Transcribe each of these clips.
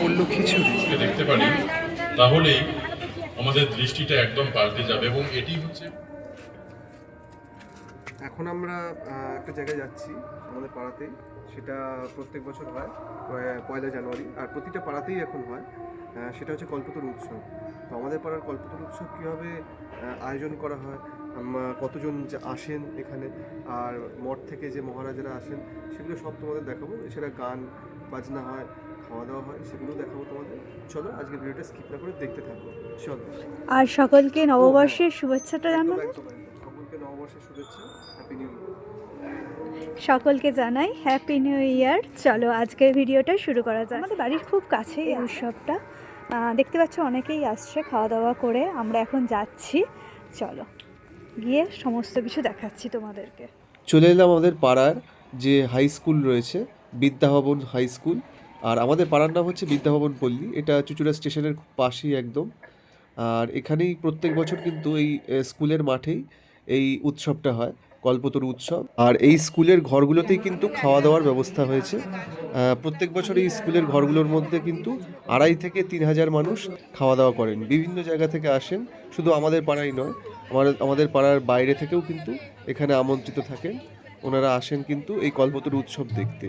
পড়ল খিচুড়ি। দেখতে পারি। তাহলেই আমাদের দৃষ্টিটা একদম পাল্টে যাবে এবং এটি হচ্ছে এখন আমরা একটা জায়গায় যাচ্ছি আমাদের পাড়াতেই। সেটা প্রত্যেক বছর হয় পয়লা জানুয়ারি। আর প্রতিটা পাড়াতেই এখন হয় সেটা হচ্ছে কল্পতরু উৎসব। তো আমাদের পাড়ার কল্পতরু উৎসব কীভাবে আয়োজন করা হয় কতজন যে আসেন এখানে আর মঠ থেকে যে মহারাজারা আসেন সেগুলো সব তোমাদের দেখাবো। এছাড়া গান বাজনা হয় খাওয়া দাওয়া হয় সেগুলো দেখাবো তোমাদের। চলো আজকে ভিডিওটা স্কিপ না করে দেখতে থাকব চলো। আর সকলকে নববর্ষের শুভেচ্ছাটা জানাব সকলকে নববর্ষের শুভেচ্ছা। হ্যাপি নিউ সকলকে জানাই হ্যাপি নিউ ইয়ার চলো আজকের ভিডিওটা শুরু করা যাক। আমাদের বাড়ির খুব কাছে এই উৎসবটা। দেখতে পাচ্ছ অনেকেই আসছে খাওয়া দাওয়া করে। আমরা এখন যাচ্ছি। চলো গিয়ে সমস্ত কিছু দেখাচ্ছি তোমাদেরকে। চলে এলাম আমাদের পাড়ার যে হাই স্কুল রয়েছে বিদ্যাভবন হাই স্কুল আর আমাদের পাড়ার নাম হচ্ছে বিদ্যাভবন পল্লী। এটা চুচুড়া স্টেশনের পাশেই একদম। আর এখানেই প্রত্যেক বছর কিন্তু এই স্কুলের মাঠেই এই উৎসবটা হয়, কল্পতরু উৎসব। আর এই স্কুলের ঘরগুলোতেই কিন্তু খাওয়া দাওয়ার ব্যবস্থা হয়েছে। প্রত্যেক বছর এই স্কুলের ঘরগুলোর মধ্যে কিন্তু আড়াই থেকে তিন হাজার মানুষ খাওয়া দাওয়া করেন। বিভিন্ন জায়গা থেকে আসেন। শুধু আমাদের পাড়াই নয় আমাদের আমাদের পাড়ার বাইরে থেকেও কিন্তু এখানে আমন্ত্রিত থাকেন। ওনারা আসেন কিন্তু এই কল্পতরু উৎসব দেখতে।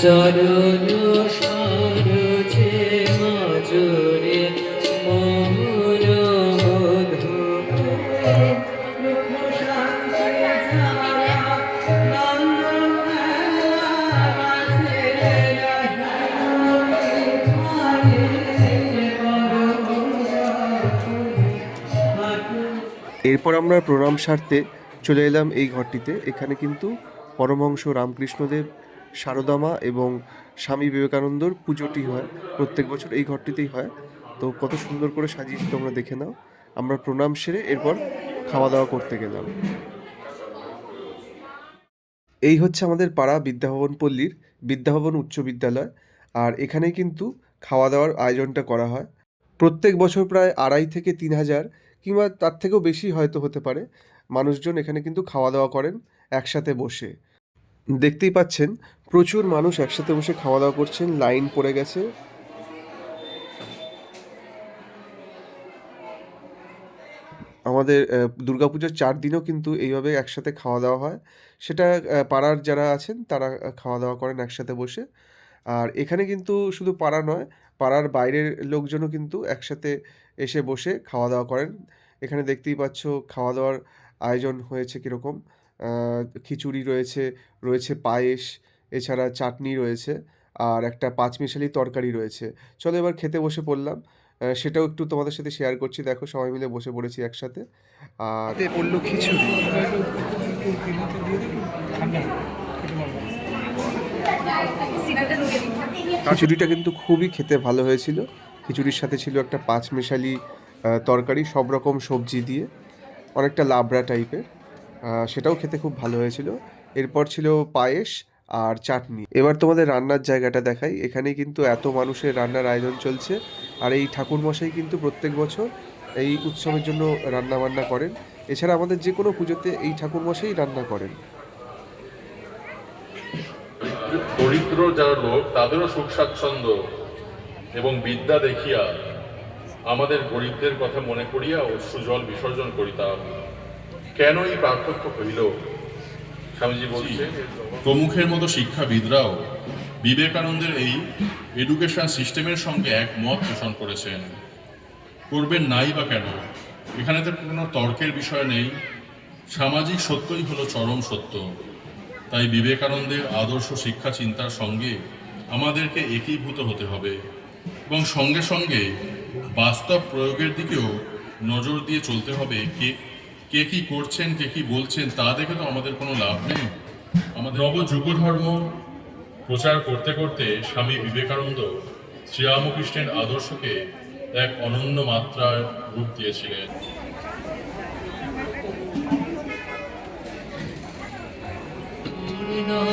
এরপর আমরা প্রণাম সারতে চলে এলাম এই ঘরটিতে। এখানে কিন্তু পরমহংস রামকৃষ্ণদেব সারদামা এবং স্বামী বিবেকানন্দর পুজোটি হয়। প্রত্যেক বছর এই ঘরটিতেই হয়। তো কত সুন্দর করে সাজিয়েছি তোমরা দেখে নাও। আমরা প্রণাম সেরে এরপর খাওয়া দাওয়া করতে গেলাম। এই হচ্ছে আমাদের পাড়া বিদ্যাভবন পল্লীর বিদ্যাভবন উচ্চ বিদ্যালয়। আর এখানে কিন্তু খাওয়া দাওয়ার আয়োজনটা করা হয়। প্রত্যেক বছর প্রায় আড়াই থেকে তিন হাজার কিংবা তার থেকেও বেশি হয়তো হতে পারে। মানুষজন এখানে কিন্তু খাওয়া দাওয়া করেন একসাথে বসে। দেখতেই পাচ্ছেন, প্রচুর মানুষ একসাথে বসে খাওয়া দাওয়া করছেন, লাইন পড়ে গেছে। আমাদের দুর্গাপুজোর চার দিনও কিন্তু এইভাবে একসাথে খাওয়া দাওয়া হয়। সেটা পাড়ার যারা আছেন, তারা খাওয়া দাওয়া করেন একসাথে বসে। আর এখানে কিন্তু শুধু পাড়া নয়, পাড়ার বাইরের লোকজনও কিন্তু একসাথে এসে বসে খাওয়া দাওয়া করেন। এখানে দেখতেই পাচ্ছ খাওয়া দাওয়ার আয়োজন হয়েছে কীরকম। খিচুড়ি রয়েছে রয়েছে পায়েস এছাড়া চাটনি রয়েছে আর একটা পাঁচমিশালি তরকারি রয়েছে। চলো এবার খেতে বসে পড়লাম। সেটাও একটু তোমাদের সাথে শেয়ার করছি। দেখো সবাই মিলে বসে পড়েছি একসাথে। আর পড়ল খিচুড়ি। খিচুড়িটা কিন্তু খুবই খেতে ভালো হয়েছিল। খিচুড়ির সাথে ছিল একটা পাঁচমেশালি তরকারি সব রকম সবজি দিয়ে। অনেকটা লাবড়া টাইপের সেটাও খেতে খুব ভালো হয়েছিল। এরপর ছিল পায়েস আর চাটনি। এবার তোমাদের রান্নার জায়গাটা দেখাই। এখানে কিন্তু এত মানুষের রান্নার আয়োজন চলছে আর এই ঠাকুরমশাই কিন্তু প্রত্যেক বছর এই উৎসবের জন্য রান্না বান্না করেন। এছাড়া আমাদের যে কোনো পুজোতে এই ঠাকুরমশাই রান্না করেন। দরিদ্র যারা লোক, তাদেরও সুখ স্বাচ্ছন্দ্য এবং বিদ্যা দেখিয়া আমাদের গরিবদের কথা মনে করিয়া অশ্রুজল বিসর্জন করিতাম। কেন এই পার্থক্য হইল? স্বামীজি বলছে প্রমুখের মতো শিক্ষাবিদরাও বিবেকানন্দের এই এডুকেশন সিস্টেমের সঙ্গে এক মত পোষণ করেছেন। করবেন নাই বা কেন? এখানে তো কোনো তর্কের বিষয় নেই। সামাজিক সত্যই হলো চরম সত্য। তাই বিবেকানন্দের আদর্শ শিক্ষা চিন্তার সঙ্গে আমাদেরকে একীভূত হতে হবে এবং সঙ্গে সঙ্গে বাস্তব প্রয়োগের দিকেও নজর দিয়ে চলতে হবে কে কে কি করছেন, কে কি বলছেন, তা দেখে তো আমাদের কোনো লাভ নেই। আমাদের নব যুগ ধর্ম প্রচার করতে করতে স্বামী বিবেকানন্দ শ্রীরামকৃষ্ণের আদর্শকে এক অনন্য মাত্রার রূপ দিয়েছিলেন। বলব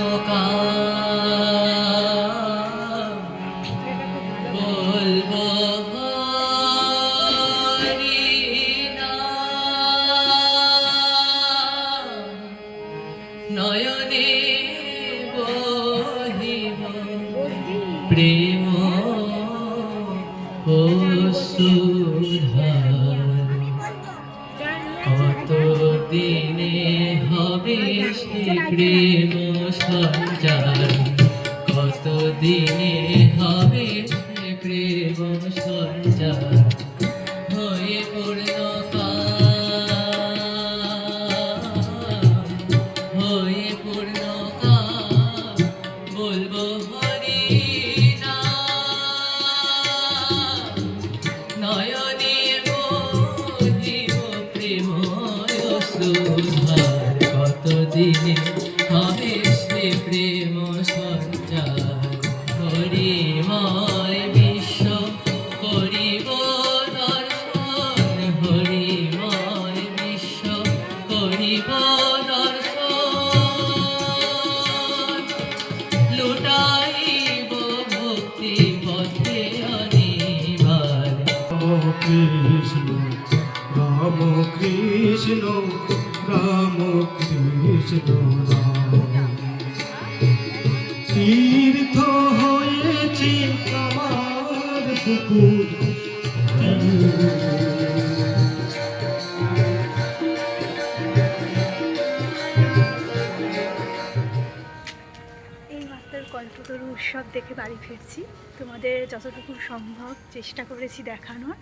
নয়নে বহিব। প্রেম কত দিনে হবে সে প্রেম সঞ্চার? কত দিনে পূর্ণ বলব হরি নয়নে বহিব প্রেময় কতদিনে হবে সে প্রেম সঞ্চার? হরিময় বিশ্ব কৃষ্ণ রাম কৃষ্ণ রাম কৃষ্ণ রাম তীর্থ হয়েছে আমার পুকুর। কল্পতরু উৎসব দেখে বাড়ি ফিরছি। তোমাদের যতটুকু সম্ভব চেষ্টা করেছি দেখানোর।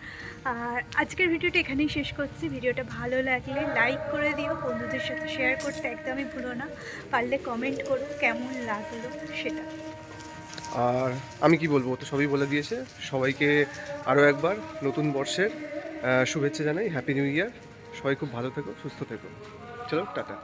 আর আজকের ভিডিওটা এখানেই শেষ করছি। ভিডিওটা ভালো লাগলে লাইক করে দিও, বন্ধুদের সাথে শেয়ার করতে একদমই ভুলো না। পারলে কমেন্ট করো, কেমন লাগল সেটা। আর আমি কি বলব তো সবই বলে দিয়েছে। সবাইকে আরও একবার নতুন বর্ষের শুভেচ্ছা জানাই হ্যাপি নিউ ইয়ার সবাই খুব ভালো থেকো, সুস্থ থেকো। চলো, টাটা।